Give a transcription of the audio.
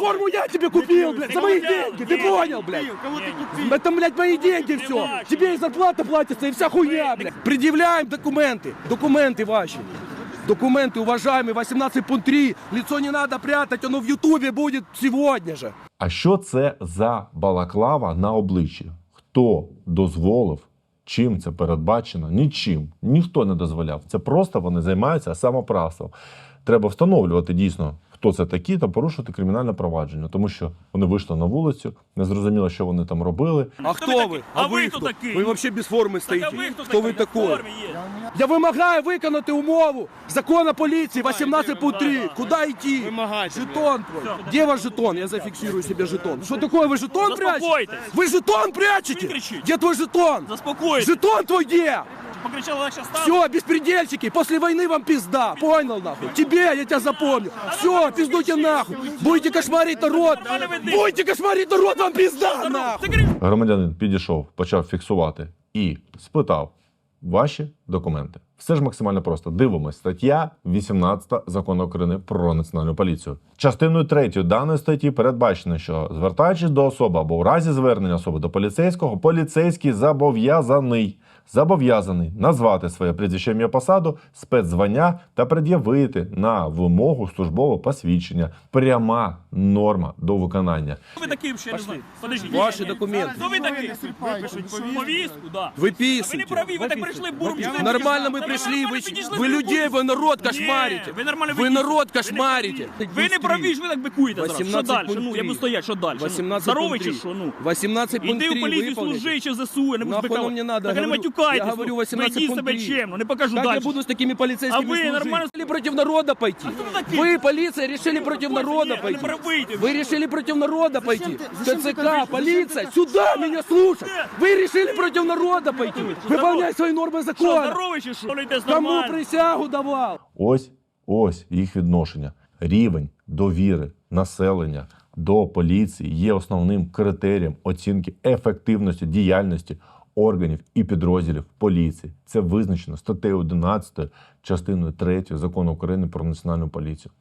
форму я тебе купил, блядь, за мои деньги, ты понял, блядь? Кого ты купил? Это, блядь, мои деньги все. Тебе и зарплата платится, и вся хуйня, блядь. Предъявляем документы. Документы ваши. Документы, уважаемые, 18 пункт 3. Лицо не надо прятать, оно в Ютубе будет сегодня же. А що це за балаклава на обличчі? Хто дозволив? Чим це передбачено? Нічим. Ніхто не дозволяв. Це просто вони займаються самоправством. Треба встановлювати дійсно, хто це такі, та порушити кримінальне провадження, тому що вони вийшли на вулицю, не зрозуміло, що вони там робили. А Кто кто вы вы? такие? А вы кто такие? Вы вообще без формы Так стоите. а ви хто Хто ви такий? такой? В формі є. Я вимагаю виконати умову закона поліції 18 пункт 3. Куда идти? Вимагайте, Жетон твой. Где ваш жетон? Я зафиксирую себе жетон. Что такое? Вы жетон прячете? Заспокойтесь. Вы жетон прячете? Вы кричите. Где твой жетон? Заспокойтесь. Жетон твой где? Покричала, легше стало. Все, беспредельщики, после войны вам пизда. Понял нахуй? Тебе я тебя запомню. Все, пиздуйте нахуй. Будете кошмарить народ. Будете кошмарить народ, вам пизда нахуй. Громадянин підійшов, почав фіксувати і спитав ваші документи. Все ж максимально просто. Дивимось. Стаття 18 закону України про національну поліцію. Частиною 3 даної статті передбачено, що звертаючись до особи або у разі звернення особи до поліцейського, поліцейський зобов'язаний. Зобов'язаний назвати своє прізвище ім'я посаду, спецзвання та пред'явити на вимогу службове посвідчення. Пряма норма до виконання. Ви такий ще не знаю? Подождіть. Ваші документи. Хто ви? Випишуть Повістку, да. Ви не праві, ви так прийшли буром. чотири Нормально мы Та пришли, нормально вы, підійшли, вы ви людей, бикуєте. вы народ Ні, кошмарите. Ви нормально Вы бикуєте. народ Ви не кошмарите. Ви не праві, ж ви так бикуєте зараз. Що 18 далі? пункт Ну, я три. буду стояти, що далі? 18 Здоровий пункт чи три. що? Ну. 18 пункт Іди 3 в поліцію выполните. служи чи в ЗСУ, я не буду Нахуй збикав. нам не надо, Так не говорю- матюкайтесь. я говорю, ну. 18 Ведіть пункт себе три. чемно, не покажу Как далі. я буду с такими полицейскими А вы служить? нормально- Решили против народа пойти. кто вы такие? Вы, полиция, решили против народа Нет, пойти. не правите. Вы решили против народа пойти. ты- зачем ты ТЦК, так- полиция, сюда меня слушать. Вы решили против народа пойти. Выполняй свои нормы Що, закона. здоровий чи що? Йдеш Кому нормально. присягу давав? Ось ось їх відношення. Рівень довіри населення до поліції є основним критерієм оцінки ефективності діяльності органів і підрозділів поліції. Це визначено статтею 11 частиною 3 закону України про національну поліцію.